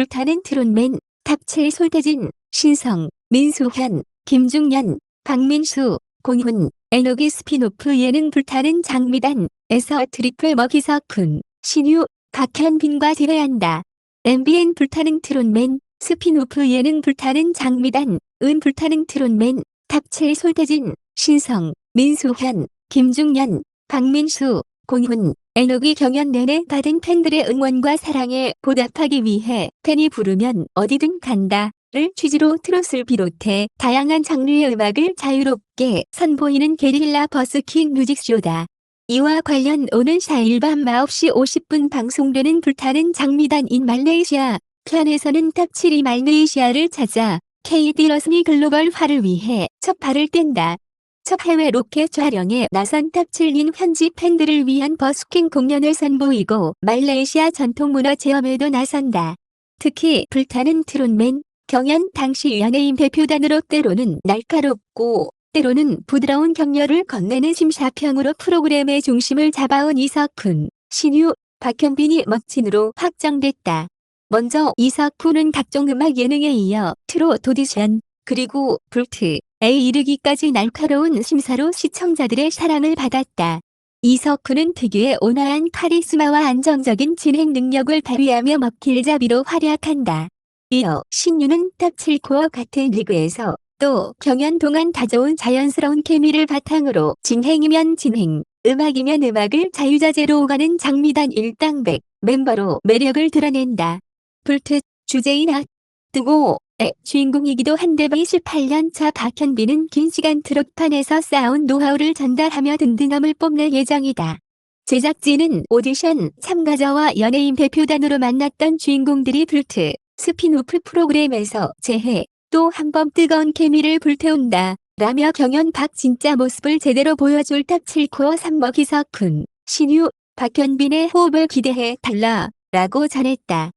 불타는 트롯맨 탑7 솔태진, 신성, 민수현, 김중년, 박민수, 공훈, 에너기 스피노프 예능 불타는 장미단에서 트리플 먹이석훈, 신유, 박현빈과 대회한다. MBN 불타는 트롯맨 스피노프 예능 불타는 장미단, 은 불타는 트롯맨 탑7 솔태진, 신성, 민수현, 김중년, 박민수, 공훈, 에너기 경연 내내 받은 팬들의 응원과 사랑에 보답하기 위해 팬이 부르면 어디든 간다. 를 취지로 트롯을 비롯해 다양한 장르의 음악을 자유롭게 선보이는 게릴라 버스킹 뮤직쇼다. 이와 관련 오는 4일 밤 9시 50분 방송되는 불타는 장미단인 말레이시아 편에서는 탑7이 말레이시아를 찾아 KD 러스니 글로벌화를 위해 첫 발을 뗀다. 첫 해외 로켓 촬영에 나선 탑7인 현지 팬들을 위한 버스킹 공연을 선보이고 말레이시아 전통문화 체험에도 나선다. 특히 불타는 트롯맨 경연 당시 연예인 대표단으로 때로는 날카롭고 때로는 부드러운 격려를 건네는 심사평으로 프로그램의 중심을 잡아온 이석훈, 신유, 박현빈이 멋진으로 확정됐다. 먼저 이석훈은 각종 음악 예능에 이어 트롯 오디션, 그리고 불트 에 이르기까지 날카로운 심사로 시청자들의 사랑을 받았다. 이석훈은 특유의 온화한 카리스마와 안정적인 진행 능력을 발휘하며 먹길잡이로 활약한다. 이어 신유는 탑7코어 같은 리그에서 또 경연 동안 다져온 자연스러운 케미를 바탕으로 진행이면 진행, 음악이면 음악을 자유자재로 오가는 장미단 일당백 멤버로 매력을 드러낸다. 불트 주제인 핫 뜨고 의 주인공이기도 한데 28년 차 박현빈은 긴 시간 트롯판에서 쌓아온 노하우를 전달하며 든든함을 뽐낼 예정이다. 제작진은 오디션 참가자와 연예인 대표단으로 만났던 주인공들이 불트 스피노프 프로그램에서 재해 또 한 번 뜨거운 케미를 불태운다. 라며 경연 박 진짜 모습을 제대로 보여줄 탑 7코어 3먹이 석훈, 신유, 박현빈의 호흡을 기대해 달라. 라고 전했다.